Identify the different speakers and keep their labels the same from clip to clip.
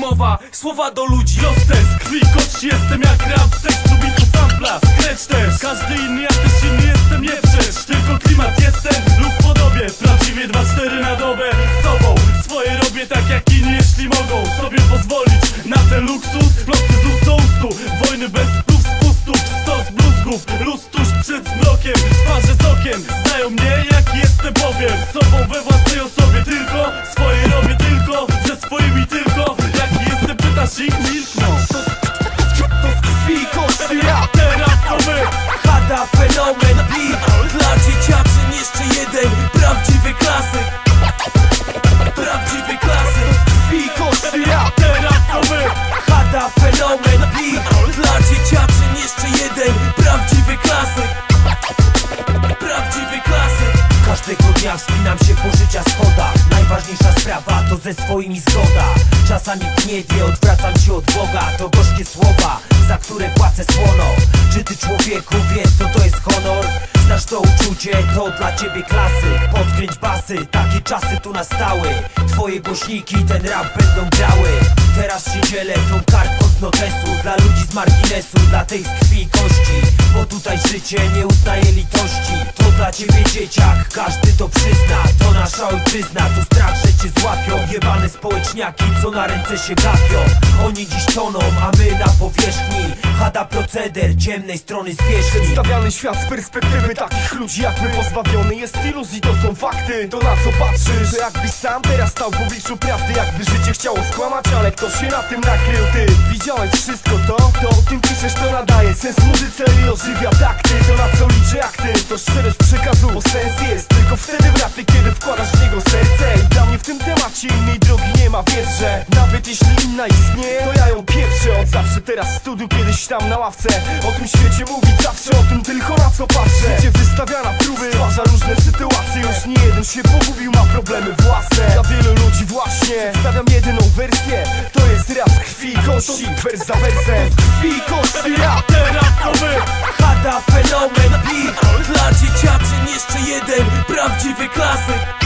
Speaker 1: mowa, słowa do ludzi
Speaker 2: Proste, z krwi kości jestem jak rap tekstu bitu sampla, scratch też Każdy inny, ja też inny jestem, nie przecz Tylko klimat jestem lub podobie. Prawdziwie 2-4 na dobę. Z sobą Swoje robię tak jak inni, jeśli mogą Sobie pozwolić na ten luksus. Ploty z ust wojny bez spustów Stos bluzgów, luz tuż przed zmrokiem. Twarze
Speaker 1: Fenomen, beat Dla dzieciaczyn jeszcze jeden Prawdziwy klasyk. Prawdziwy klasyk.
Speaker 3: Każdego dnia wspinam się po życia schodach Najważniejsza sprawa to ze swoimi zgoda. Czasami w niebie odwracam się od Boga. To gorzkie słowa, za które płacę słono. Czy ty człowieku wiesz co to jest honor? Znasz to uczucie, to dla ciebie klasyk. Podkręć basy, takie czasy tu nastały. Twoje głośniki ten rap będą grały. Teraz się dzielę tą kartką Dla ludzi z marginesu, dla tej z krwi i kości. Bo tutaj życie nie uznaje litości. To dla ciebie dzieciak, każdy to przyzna. To nasza ojczyzna, tu strach, że cię złapią. Jebane społeczniaki, co na ręce się gapią. Oni dziś toną, a my na powierzchni. Hada proceder ciemnej strony zwierzchni
Speaker 4: Przedstawiany świat z perspektywy takich ludzi jak my Pozbawiony jest iluzji, to są fakty. To na co patrzysz, to jakbyś sam teraz stał w obliczu prawdy Jakby życie chciało skłamać, ale ktoś się na tym nakrył Ty widziałeś wszystko to, to o tym piszesz, to nadaje Sens muzyce i ożywia takty To na co liczy akty, to szczerość przekazu Bo sens jest tylko wtedy w rapie, kiedy wkładasz w niego serce. I dla mnie w tym temacie innej drogi nie ma, wiesz, że Nawet jeśli inna istnieje, to ja ją pieprzę Od zawsze. Teraz studiu, kiedyś tam na ławce. O tym świecie mówić zawsze, o tym tylko na co patrzę. Życie wystawia na próby, stwarza różne sytuacje. Już nie jeden się pogubił, ma problemy własne. Dla wielu ludzi właśnie Przedstawiam jedyną wersję. To jest rap krwi i kości, wers za wersem. Krwi i kości rap
Speaker 2: my
Speaker 1: Hada, fenomen, beat. Dla dzieciaczyn jeszcze jeden Prawdziwy klasyk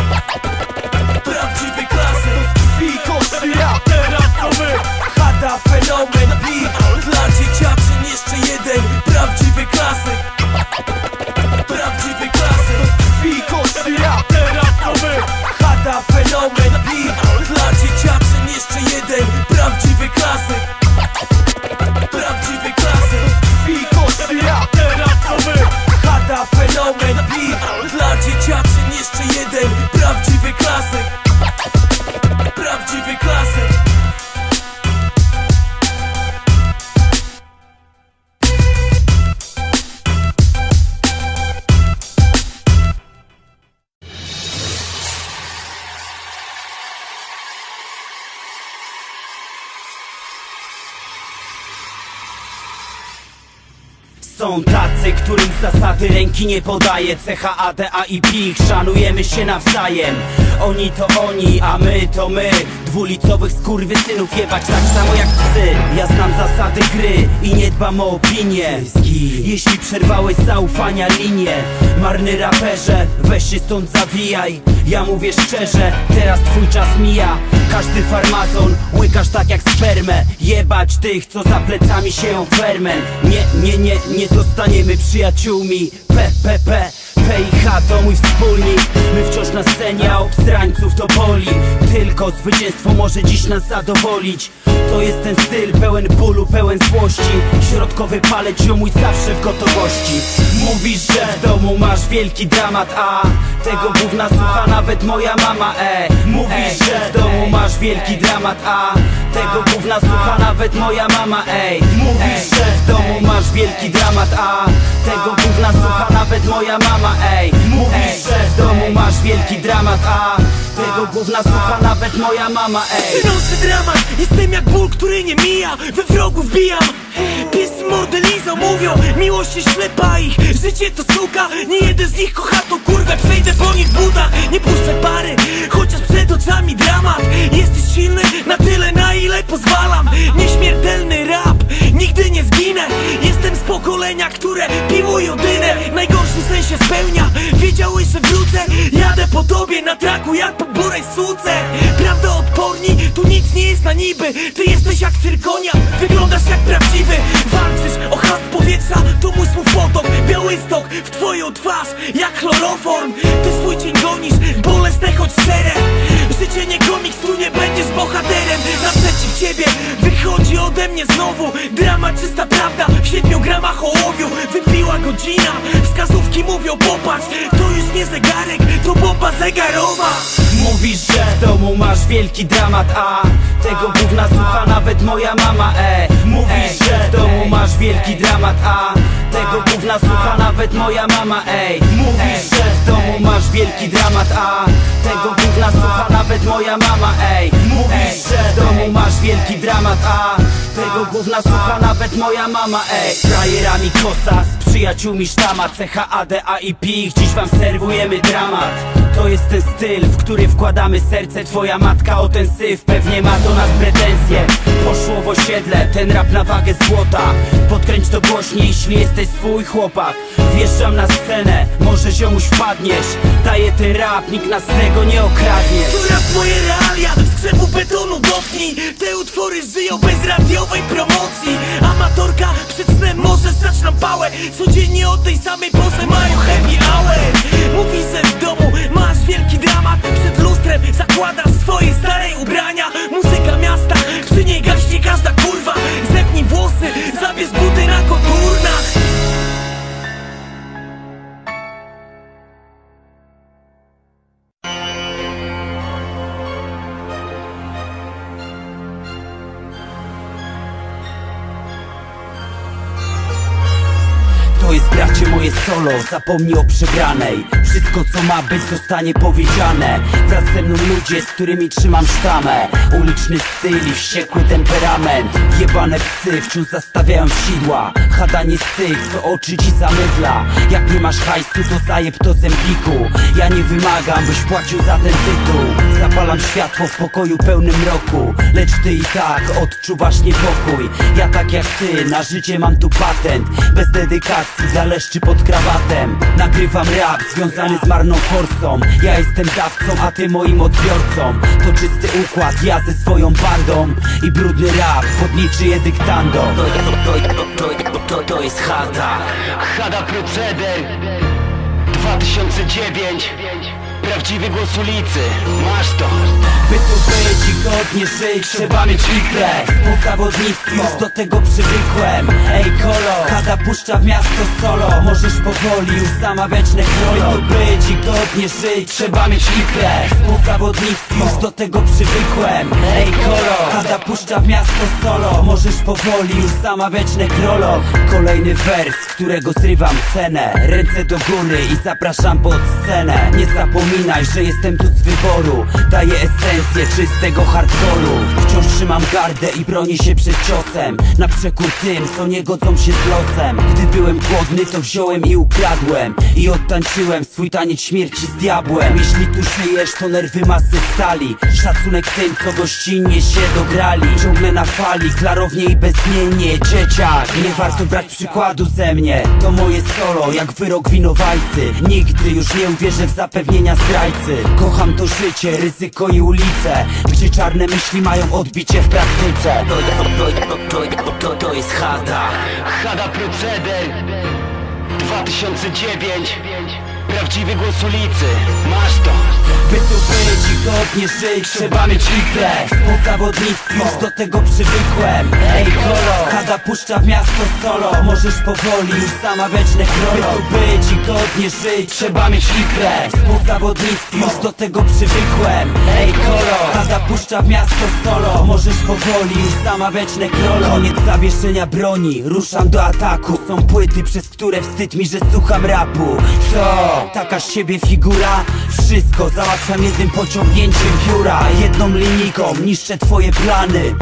Speaker 3: Są tacy, którym zasady ręki nie podaje. Cecha A, D, A i PIK, szanujemy się nawzajem. Oni to oni, a my to my. Dwulicowych skurwysynów jebać tak samo jak psy. Ja znam zasady gry dbam o opinię Jeśli przerwałeś zaufania linię Marny raperze, weź się stąd zawijaj. Ja mówię szczerze, teraz twój czas mija. Każdy farmazon, łykasz tak jak spermę. Jebać tych, co za plecami sieją ferment. Nie, nie, nie, nie zostaniemy przyjaciółmi. P, P, P H to mój wspólnik. My wciąż na scenie, a obstrańców to boli Tylko zwycięstwo może dziś nas zadowolić. To jest ten styl pełen bólu, pełen złości. Środkowy palec ziomuj zawsze w gotowości. Mówisz, że w domu masz wielki dramat, a Tego gówna słucha nawet moja mama, e. Mówisz, że w domu masz wielki dramat, a Tego gówna słucha nawet moja mama, ej Mówisz, że w domu dramat, a tego gówna słucha nawet moja mama, ej Mówisz, że w domu masz wielki dramat, a tego gówna słucha nawet moja mama, ej.
Speaker 1: Przynoszę dramat, jestem jak ból, który nie mija We wrogu wbijam. Pies mordę lizą, mówią Miłość jest ślepa ich, życie to suka Nie jeden z nich kocha tą kurwę. Przejdę po nich w butach, nie puszczę pary Chociaż przed oczami traku jak po burej suce. Prawda odporni, tu nic nie jest na niby. Ty jesteś jak cyrkonia, wyglądasz jak prawdziwy. Walczysz o hasł powietrza, to mój słów potok. Biały stok w twoją twarz, jak chloroform. Ty swój dzień gonisz, bolesne choć szczere Życie nie komiks, tu nie będziesz bohaterem. Naprzeciw ciebie ode mnie znowu. Dramat, czysta prawda, w siedmiu gramach ołowiu Wypiła godzina, wskazówki mówią popatrz. To już nie zegarek, to bomba zegarowa.
Speaker 3: Mówisz, że w domu masz wielki dramat, a tego gówna słucha nawet moja mama, ej Mówisz, że w domu masz wielki dramat, a tego gówna słucha nawet moja mama, ej. Mówisz, że w domu masz wielki dramat, a tego gówna słucha nawet moja mama, ej. Mówisz, że w domu masz wielki dramat, a tego gówna słucha nawet moja mama, ej. Frajerami kosa, z przyjaciółmi sztama Cecha ADA i PIK, dziś wam serwujemy dramat to jest ten styl, w który wkładamy serce. Twoja matka o ten syf, pewnie ma do nas pretensje. Poszło w osiedle, ten rap na wagę złota. Podkręć to głośniej, jeśli jesteś swój chłopak. Wjeżdżam na scenę, może ziomuś wpadniesz. Daję ten rap, nikt nas z tego nie okradnie.
Speaker 1: To rap moje realia, skrzepów betonu dotknij. Te utwory żyją bez radiowej promocji. Amatorka przed snem może stać na pałę. Codziennie o tej samej
Speaker 3: moje solo, zapomnij o przegranej. Wszystko co ma być zostanie powiedziane. Wraz ze mną ludzie, z którymi trzymam sztamę. Uliczny styl i wściekły temperament. Jebane psy wciąż zastawiają sidła. Chada nie z tych, co oczy ci zamydla. Jak nie masz hajsu, to zajeb to zempiku Ja nie wymagam, byś płacił za ten tytuł. Zapalam światło w pokoju pełnym mroku Lecz ty i tak odczuwasz niepokój. Ja tak jak ty, na życie mam tu patent. Bez dedykacji dla leszczy pod krawatem. Nagrywam rap związany z marną forsą. Ja jestem dawcą, a ty moim odbiorcą. To czysty układ, ja ze swoją bandą. I brudny rap pod niczyje dyktando. To, to, to, to, to, jest harda
Speaker 5: Hada Proceder 2009 Prawdziwy głos ulicy. Masz to.
Speaker 3: By tu być i godnie żyć trzeba mieć ikrę Po zawodnictwie już do tego przywykłem. Ej kolo, kada puszcza w miasto solo. Możesz powoli już zamawiać nekrolo By tu być i godnie żyć trzeba mieć ikrę Po zawodnictwie już do tego przywykłem. Ej kolo, kada puszcza w miasto solo. Możesz powoli już zamawiać nekrolog Kolejny wers, którego zrywam cenę. Ręce do góry i zapraszam pod scenę. Nie zapominaj, że jestem tu z wyboru. Daję esencję czystego hardcore'u. Wciąż trzymam gardę i bronię się przed ciosem. Na przekór tym, co nie godzą się z losem. Gdy byłem głodny, to wziąłem i ukradłem. I odtańczyłem swój taniec śmierci z diabłem. Jeśli tu żyjesz, to nerwy masy stali. Szacunek tym, co gościnnie się dograli. Ciągle na fali, klarownie i bezmiennie. Dzieciak, nie warto brać przykładu ze mnie. To moje solo, jak wyrok winowajcy. Nigdy już nie uwierzę w zapewnienia zdrajcy. Kocham to życie, ryzyko i ulice. Gdzie czarne myśli mają odbicie w praktyce. To, to, to, to, to, to jest harda
Speaker 5: Hada Proceder 2009 Prawdziwy głos ulicy. Masz to.
Speaker 3: By tu być i godnie żyć Trzeba mieć ikrę Po zawodnictwie już do tego przywykłem. Ej kolo, kada puszcza w miasto solo. Możesz powoli już zamawiać nekrolo By tu być i godnie żyć Trzeba mieć ikrę Po zawodnictwie już do tego przywykłem. Ej kolo, kada puszcza w miasto solo. Możesz powoli już zamawiać nekrolo Koniec zawieszenia broni, ruszam do ataku. Są płyty, przez które wstyd mi, że słucham rapu. Co? Taka z siebie figura? Wszystko załatwiam jednym pociągnięciem pióra. Jedną linijką niszczę twoje plany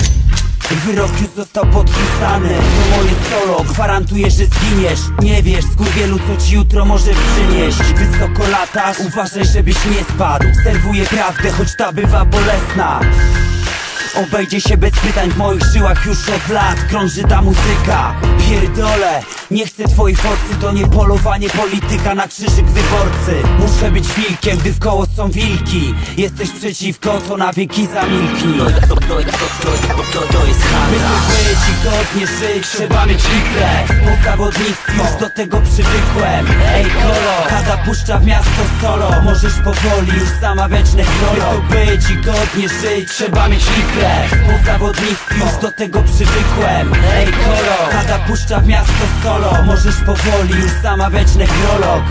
Speaker 3: Wyrok już został podpisany. To moje solo, gwarantuję, że zginiesz. Nie wiesz, skurwielu, co ci jutro może przynieść. Wysoko latasz, uważaj, żebyś nie spadł. Serwuję prawdę, choć ta bywa bolesna. Obejdzie się bez pytań w moich żyłach już od lat. Krąży ta muzyka. Pierdolę Nie chcę twojej forcy To nie polowanie polityka na krzyżyk wyborcy. Muszę być wilkiem, gdy w koło są wilki. Jesteś przeciwko, to na wieki zamilknij. To, to, to, to, to, to jest handla By tu być i godnie żyć Trzeba mieć ikrę Po zawodnictwie już do tego przywykłem. Ej kolo Kada puszcza w miasto solo. Możesz powoli już zamawiać nekrolo By tu być i godnie żyć Trzeba mieć ikrę Po zawodnictwie już do tego przywykłem. Ej kolo Kada puszcza w miasto solo Możesz powoli już zamawiać nekrolog